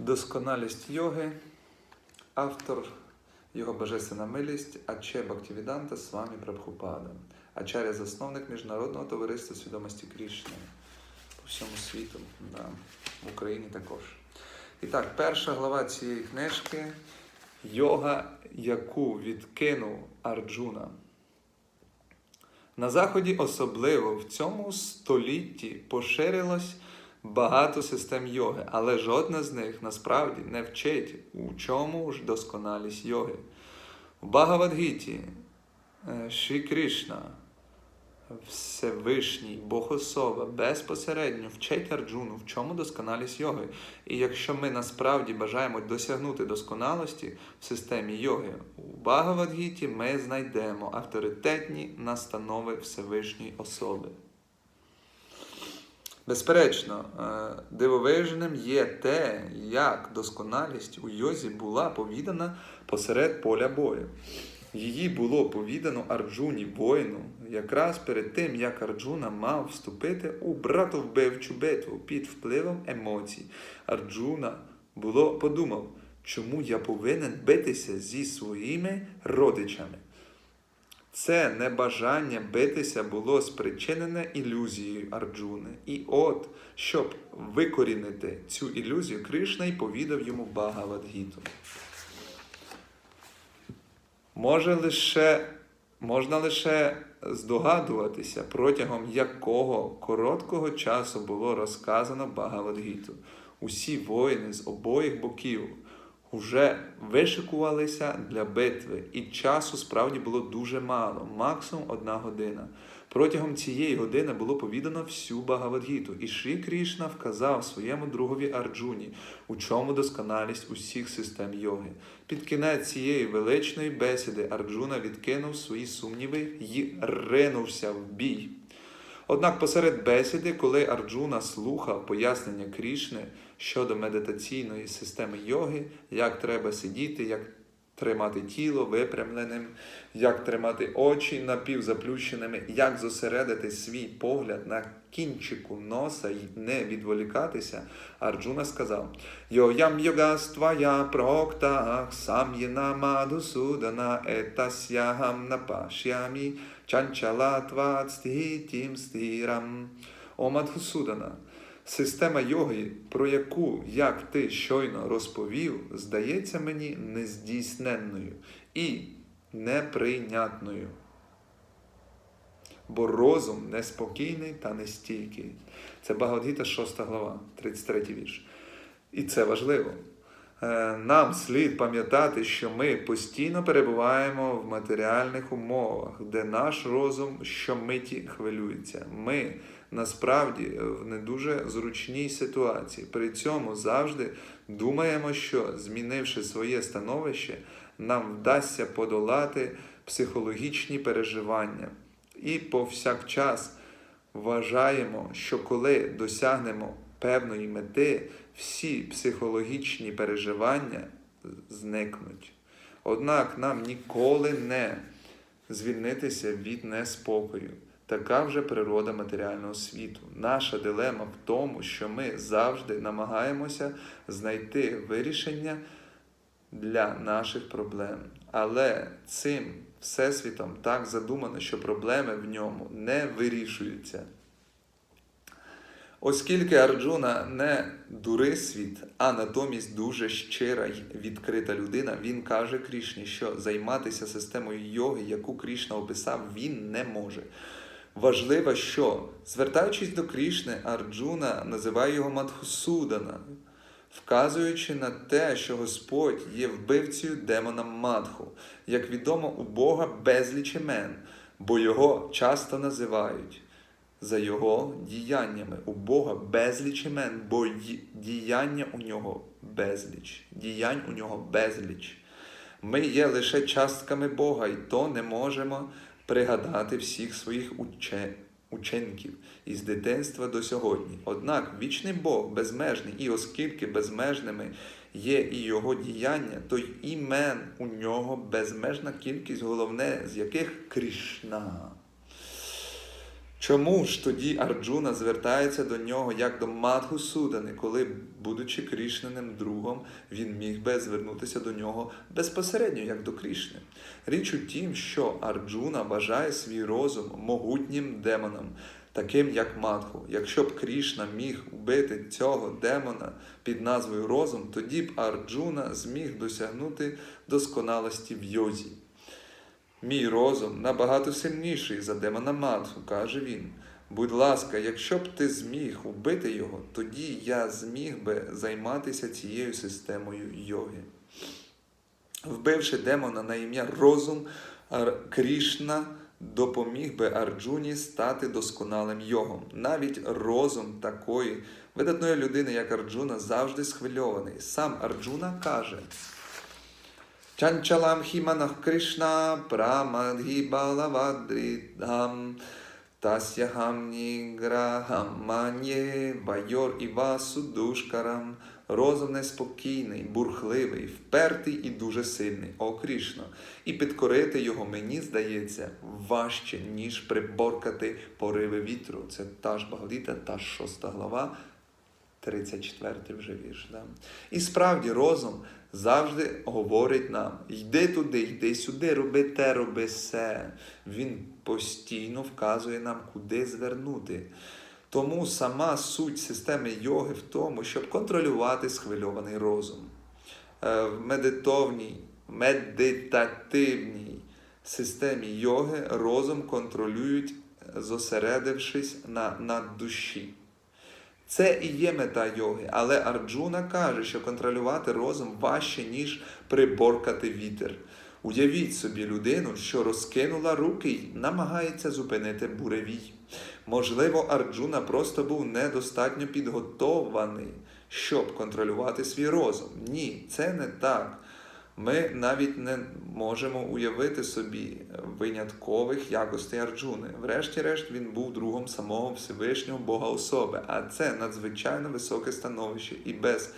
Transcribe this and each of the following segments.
Досконалість йоги, автор його божественна милість Аче Бхактивіданта з вами Прабхупада, Ачаря засновник Міжнародного товариства свідомості Крішни по всьому світу, да, в Україні також. І так, перша глава цієї книжки йога, яку відкинув Арджуна. На Заході особливо в цьому столітті поширилось багато систем йоги, але жодна з них насправді не вчить, у чому ж досконалість йоги. В Багавадгіті е, Шрі Кришна, Всевишній Богособа безпосередньо вчить Арджуну, в чому досконалість йоги. І якщо ми насправді бажаємо досягнути досконалості в системі йоги, у Багавадгіті ми знайдемо авторитетні настанови Всевишньої особи. Безперечно, е, дивовижним є те, як досконалість у йозі була повідана посеред поля бою. Її було повідано Арджуні воїну, якраз перед тим, як Арджуна мав вступити у братовбивчу битву під впливом емоцій. Арджуна було подумав, чому я повинен битися зі своїми родичами. Це небажання битися було спричинене ілюзією Арджуни. І от, щоб викорінити цю ілюзію, Кришна й повідав йому Багавадгіту. Може лише, можна лише здогадуватися, протягом якого короткого часу було розказано Багавадгіту. Усі воїни з обох боків вже вишикувалися для битви, і часу справді було дуже мало, максимум одна година. Протягом цієї години було повідано всю Багавадгіту, і Шрі Крішна вказав своєму другові Арджуні, у чому досконалість усіх систем йоги. Під кінець цієї величної бесіди Арджуна відкинув свої сумніви і ринувся в бій. Однак посеред бесіди, коли Арджуна слухав пояснення Крішни щодо медитаційної системи йоги, як треба сидіти, як тримати тіло випрямленим, як тримати очі напівзаплющеними, як зосередити свій погляд на кінчику носа і не відволікатися, Арджуна сказав: Йоям йогаствая проктах сам єна мадусудана етасягам напашямі чанчалатват стхітім стірам. О Мадхусудана, система йоги, про яку, як ти щойно розповів, здається мені нездійсненною і неприйнятною. Бо розум неспокійний та нестійкий. Це Багавдгіта 6 глава, 33 вірш. І це важливо. Е, Нам слід пам'ятати, що ми постійно перебуваємо в матеріальних умовах, де наш розум щомиті хвилюється. Ми насправді в не дуже зручній ситуації. При цьому завжди думаємо, що змінивши своє становище, нам вдасться подолати психологічні переживання. І повсякчас вважаємо, що коли досягнемо певної мети, всі психологічні переживання зникнуть. Однак нам ніколи не звільнитися від неспокою. Така вже природа матеріального світу. Наша дилема в тому, що ми завжди намагаємося знайти вирішення для наших проблем. Але цим всесвітом так задумано, що проблеми в ньому не вирішуються. Оскільки Арджуна не дурий світ, а натомість дуже щира й відкрита людина, він каже Крішні, що займатися системою йоги, яку Крішна описав, він не може. Важливо, що, звертаючись до Крішни, Арджуна називає його Мадхусудана, вказуючи на те, що Господь є вбивцею демона Мадху. Як відомо, у Бога безліч імен, бо його часто називають за його діяннями. У Бога безліч імен, бо діяння у нього безліч. Діянь у нього безліч. Ми є лише частками Бога, і то не можемо пригадати всіх своїх уче... ученків із дитинства до сьогодні. Однак вічний Бог безмежний, і оскільки безмежними є і його діяння, то й імен у нього безмежна кількість, головне з яких Крішна. Чому ж тоді Арджуна звертається до нього як до Мадху Судани, коли, будучи Крішненим другом, він міг би звернутися до нього безпосередньо, як до Крішни? Річ у тім, що Арджуна вважає свій розум могутнім демоном, таким як Мадху. Якщо б Крішна міг убити цього демона під назвою розум, тоді б Арджуна зміг досягнути досконалості в йозі. Мій розум набагато сильніший за демона Мадху, каже він. Будь ласка, якщо б ти зміг убити його, тоді я зміг би займатися цією системою йоги. Вбивши демона на ім'я розум, Крішна допоміг би Арджуні стати досконалим йогом. Навіть розум такої видатної людини, як Арджуна, завжди схвильований. Сам Арджуна каже. Чанчалам хіманах Кришна прамадхі балавадридхам Тасяхам ніграхам манє байор і васу душкарам Розум неспокійний, бурхливий, впертий і дуже сильний, о Крішно. І підкорити його мені здається важче, ніж приборкати пориви вітру. Це та ж Багаліта, та шоста глава, 34 вже вірш. Да? І справді розум завжди говорить нам: йди туди, йди сюди, роби те, роби се. Він постійно вказує нам, куди звернути. Тому сама суть системи йоги в тому, щоб контролювати схвильований розум. Е, В медитовній, медитативній системі йоги розум контролюють, зосередившись на, на душі. Це і є мета йоги, але Арджуна каже, що контролювати розум важче, ніж приборкати вітер. Уявіть собі людину, що розкинула руки й намагається зупинити буревій. Можливо, Арджуна просто був недостатньо підготований, щоб контролювати свій розум. Ні, це не так. Ми навіть не можемо уявити собі виняткових якостей Арджуни. Врешті-решт, він був другом самого Всевишнього Бога особи, а це надзвичайно високе становище, і без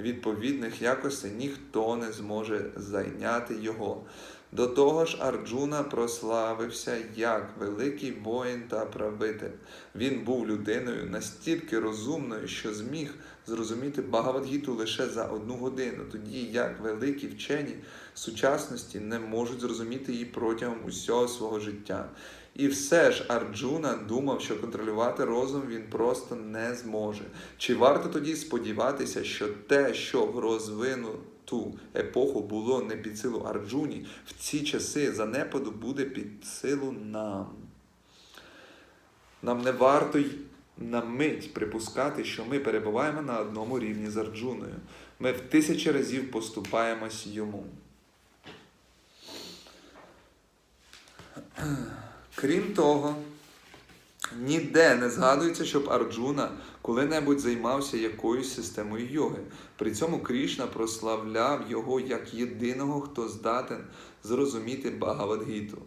відповідних якостей ніхто не зможе зайняти його. До того ж, Арджуна прославився як великий воїн та правитель. Він був людиною настільки розумною, що зміг зрозуміти Багавадгіту лише за одну годину, тоді як великі вчені сучасності не можуть зрозуміти її протягом усього свого життя. І все ж Арджуна думав, що контролювати розум він просто не зможе. Чи варто тоді сподіватися, що те, що в розвинуту епоху було не під силу Арджуні, в ці часи занепаду буде під силу нам? Нам не варто й на мить припускати, що ми перебуваємо на одному рівні з Арджуною. Ми в тисячі разів поступаємось йому. Крім того, ніде не згадується, щоб Арджуна коли-небудь займався якоюсь системою йоги. При цьому Крішна прославляв його як єдиного, хто здатен зрозуміти Багавадгіту.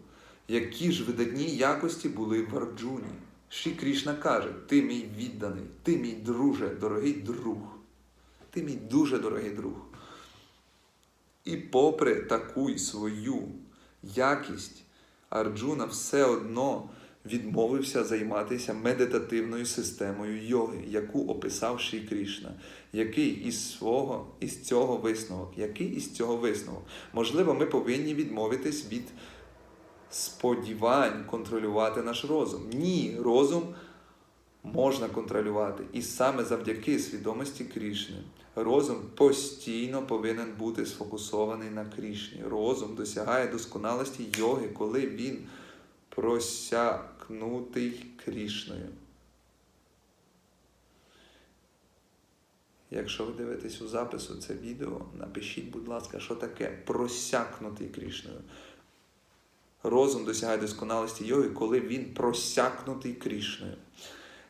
Які ж видатні якості були в Арджуні? Шрі Крішна каже: Ти мій відданий, ти мій друже, дорогий друг. Ти мій дуже дорогий друг. І попри таку свою якість, Арджуна все одно відмовився займатися медитативною системою йоги, яку описав Шрі Крішна. Який із свого із цього висновок? Який із цього висновок? Можливо, ми повинні відмовитись від сподівань контролювати наш розум. Ні, розум можна контролювати. І саме завдяки свідомості Крішни. Розум постійно повинен бути сфокусований на Крішні. Розум досягає досконалості йоги, коли він просякнутий Крішною. Якщо ви дивитесь у запису це відео, напишіть, будь ласка, що таке просякнутий Крішною. Розум досягає досконалості йоги, коли він просякнутий Крішною.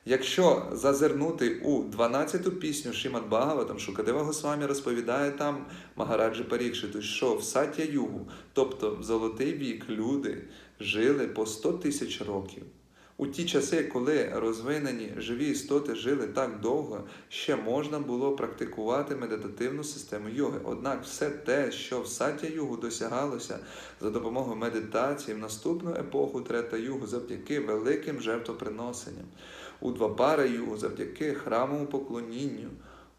Якщо зазирнути у 12-ту пісню Шимат Бхагаватам, Шукадева Госвамі розповідає там Магараджі Парікшиту, що в Сатя Югу, тобто в Золотий вік, люди жили по 100 тисяч років. У ті часи, коли розвинені живі істоти жили так довго, ще можна було практикувати медитативну систему йоги. Однак все те, що в саття югу досягалося за допомогою медитації в наступну епоху трета югу завдяки великим жертвоприносенням, у двапара югу завдяки храмовому поклонінню,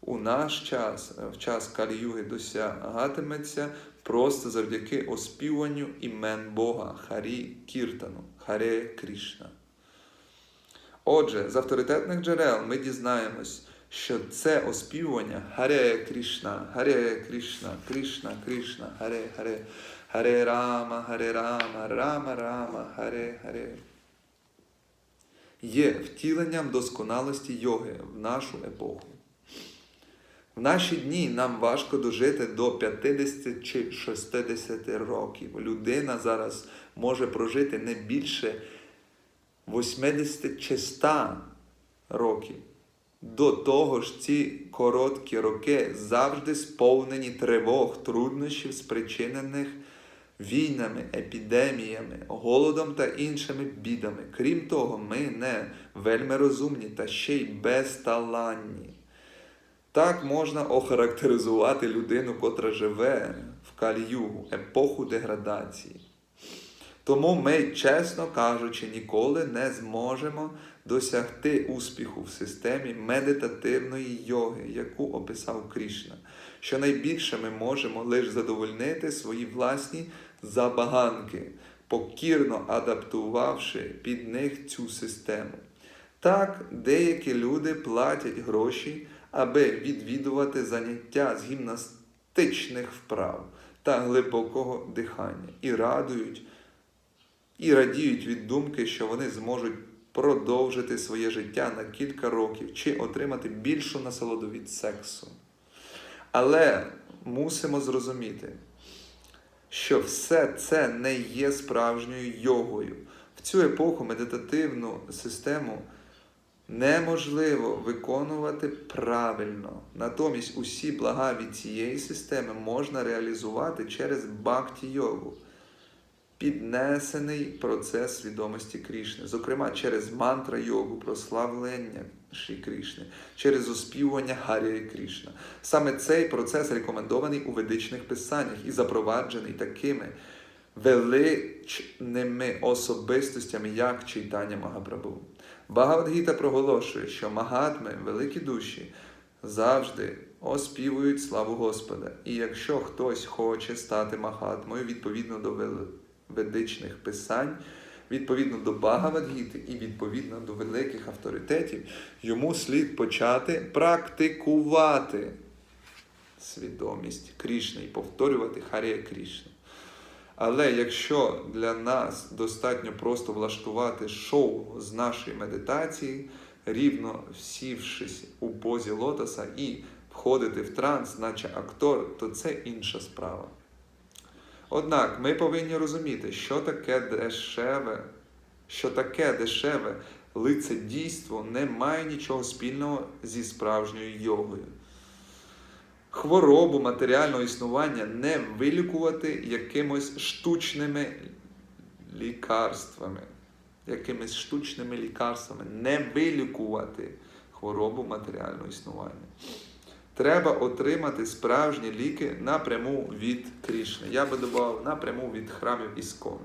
у наш час, в час Калі-юги, досягатиметься просто завдяки оспіванню імен Бога Харі Кіртану, Харе Крішна. Отже, з авторитетних джерел ми дізнаємось, що це оспівування Харе Крішна, Харе Крішна, Крішна, Крішна, Харе Харе, Харе Рама, Харе Рама, Рама Рама, Харе Харе. Є втіленням досконалості йоги в нашу епоху. В наші дні нам важко дожити до 50 чи 60 років. Людина зараз може прожити не більше 80 чи 100 років. До того ж, ці короткі роки завжди сповнені тривог, труднощів, спричинених війнами, епідеміями, голодом та іншими бідами. Крім того, ми не вельми розумні та ще й безталанні. Так можна охарактеризувати людину, котра живе в Калі-югу, епоху деградації. Тому ми, чесно кажучи, ніколи не зможемо досягти успіху в системі медитативної йоги, яку описав Крішна. Що найбільше ми можемо лише задовольнити свої власні забаганки, покірно адаптувавши під них цю систему. Так, деякі люди платять гроші, аби відвідувати заняття з гімнастичних вправ та глибокого дихання і радують і радіють від думки, що вони зможуть продовжити своє життя на кілька років чи отримати більшу насолоду від сексу. Але мусимо зрозуміти, що все це не є справжньою йогою. В цю епоху медитативну систему неможливо виконувати правильно. Натомість усі блага від цієї системи можна реалізувати через бхакті-йогу піднесений процес свідомості Крішни, зокрема через мантра йогу, прославлення Шрі Крішни, через оспівування Гарі Крішна. Саме цей процес рекомендований у ведичних писаннях і запроваджений такими величними особистостями, як читання Магапрабу. Багавадгіта проголошує, що магатми, великі душі, завжди оспівують славу Господа. І якщо хтось хоче стати магатмою відповідно до ведичних писань, відповідно до Багавадгіти і відповідно до великих авторитетів, йому слід почати практикувати свідомість Крішни і повторювати Харія Крішна. Але якщо для нас достатньо просто влаштувати шоу з нашої медитації, рівно сівшись у позі лотоса і входити в транс, наче актор, то це інша справа. Однак ми повинні розуміти, що таке дешеве, що таке дешеве лицедійство не має нічого спільного зі справжньою йогою. Хворобу матеріального існування не вилікувати якимось штучними лікарствами. Якимись штучними лікарствами не вилікувати хворобу матеріального існування. Треба отримати справжні ліки напряму від Крішни. Я би додав напряму від храмів Іскон,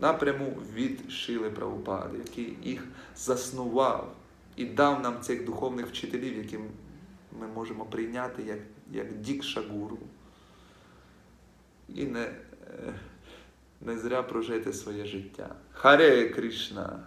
напряму від Шили Правопади, який їх заснував і дав нам цих духовних вчителів, які ми можемо прийняти як, як Дікша Гуру. І не, е, не зря прожити своє життя. Харе Кришна!